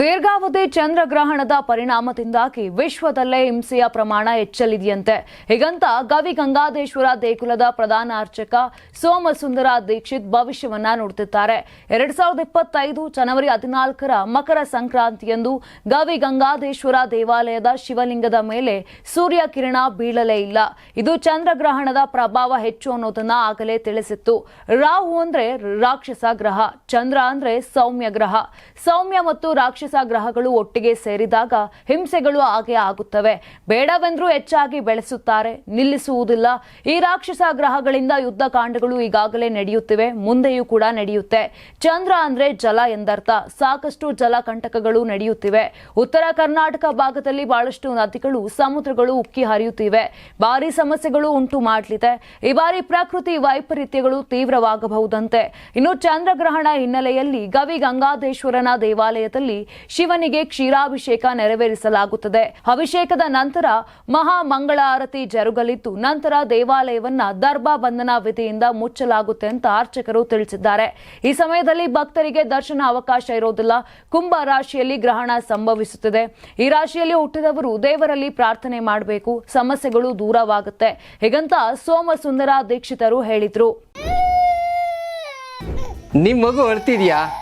ದೀರ್ಘಾವಧಿ ಚಂದ್ರಗ್ರಹಣದ ಪರಿಣಾಮದಿಂದಾಗಿ ವಿಶ್ವದಲ್ಲೇ ಹಿಂಸೆಯ ಪ್ರಮಾಣ ಹೆಚ್ಚಲಿದೆಯಂತೆ. ಹೀಗಂತ ಗವಿ ಗಂಗಾಧೇಶ್ವರ ದೇಗುಲದ ಪ್ರಧಾನ ಅರ್ಚಕ ಸೋಮಸುಂದರ ದೀಕ್ಷಿತ್ ಭವಿಷ್ಯವನ್ನ ನುಡಿದಿದ್ದಾರೆ ಎರಡ್ ಸಾವಿರದ ಇಪ್ಪತ್ತೈದು ಜನವರಿ ಹದಿನಾಲ್ಕರ ಮಕರ ಸಂಕ್ರಾಂತಿಯಂದು ಗವಿ ಗಂಗಾಧೇಶ್ವರ ದೇವಾಲಯದ ಶಿವಲಿಂಗದ ಮೇಲೆ ಸೂರ್ಯ ಕಿರಣ ಬೀಳಲೇ ಇಲ್ಲ. ಇದು ಚಂದ್ರಗ್ರಹಣದ ಪ್ರಭಾವ ಹೆಚ್ಚು ಅನ್ನೋದನ್ನ ಆಗಲೇ ತಿಳಿಸಿತ್ತು. ರಾಹು ಅಂದ್ರೆ ರಾಕ್ಷಸ ಗ್ರಹ, ಚಂದ್ರ ಅಂದ್ರೆ ಸೌಮ್ಯ ಗ್ರಹ. ಸೌಮ್ಯ ಮತ್ತು ರಾಕ್ಷಸ ಗ್ರಹಗಳು ಒಟ್ಟಿಗೆ ಸೇರಿದಾಗ ಹಿಂಸೆಗಳು ಹಾಗೆ ಆಗುತ್ತವೆ. ಬೇಡವೆಂದ್ರೂ ಹೆಚ್ಚಾಗಿ ಬೆಳೆಸುತ್ತಾರೆ, ನಿಲ್ಲಿಸುವುದಿಲ್ಲ. ಈ ರಾಕ್ಷಸ ಗ್ರಹಗಳಿಂದ ಯುದ್ಧ ಕಾಂಡಗಳು ಈಗಾಗಲೇ ನಡೆಯುತ್ತಿವೆ, ಮುಂದೆಯೂ ಕೂಡ ನಡೆಯುತ್ತೆ. ಚಂದ್ರ ಅಂದ್ರೆ ಜಲ ಎಂದರ್ಥ. ಸಾಕಷ್ಟು ಜಲಕಂಟಕಗಳು ನಡೆಯುತ್ತಿವೆ. ಉತ್ತರ ಕರ್ನಾಟಕ ಭಾಗದಲ್ಲಿ ಬಹಳಷ್ಟು ನದಿಗಳು, ಸಮುದ್ರಗಳು ಉಕ್ಕಿ ಹರಿಯುತ್ತಿವೆ. ಭಾರಿ ಸಮಸ್ಯೆಗಳು ಉಂಟು ಮಾಡಲಿದೆ. ಈ ಬಾರಿ ಪ್ರಕೃತಿ ವೈಪರೀತ್ಯಗಳು ತೀವ್ರವಾಗಬಹುದಂತೆ. ಇನ್ನು ಚಂದ್ರಗ್ರಹಣ ಹಿನ್ನೆಲೆಯಲ್ಲಿ ಗವಿ ಗಂಗಾಧೇಶ್ವರನ ದೇವಾಲಯದಲ್ಲಿ ಶಿವನಿಗೆ ಕ್ಷೀರಾಭಿಷೇಕ ನೆರವೇರಿಸಲಾಗುತ್ತದೆ. ಅಭಿಷೇಕದ ನಂತರ ಮಹಾ ಮಂಗಳಾರತಿ ಜರುಗಲಿದ್ದು, ನಂತರ ದೇವಾಲಯವನ್ನ ದರ್ಬಾ ಬಂಧನ ವಿಧಿಯಿಂದ ಮುಚ್ಚಲಾಗುತ್ತೆ ಅಂತ ಅರ್ಚಕರು ತಿಳಿಸಿದ್ದಾರೆ. ಈ ಸಮಯದಲ್ಲಿ ಭಕ್ತರಿಗೆ ದರ್ಶನ ಅವಕಾಶ ಇರೋದಿಲ್ಲ. ಕುಂಭ ರಾಶಿಯಲ್ಲಿ ಗ್ರಹಣ ಸಂಭವಿಸುತ್ತದೆ. ಈ ರಾಶಿಯಲ್ಲಿ ಹುಟ್ಟಿದವರು ದೇವರಲ್ಲಿ ಪ್ರಾರ್ಥನೆ ಮಾಡಬೇಕು. ಸಮಸ್ಯೆಗಳು ದೂರವಾಗುತ್ತೆ. ಹೀಗಂತ ಸೋಮಸುಂದರ ದೀಕ್ಷಿತರು ಹೇಳಿದ್ರು. ನಿಮ್ ಮಗು ಅಳ್ತಿದ್ಯಾ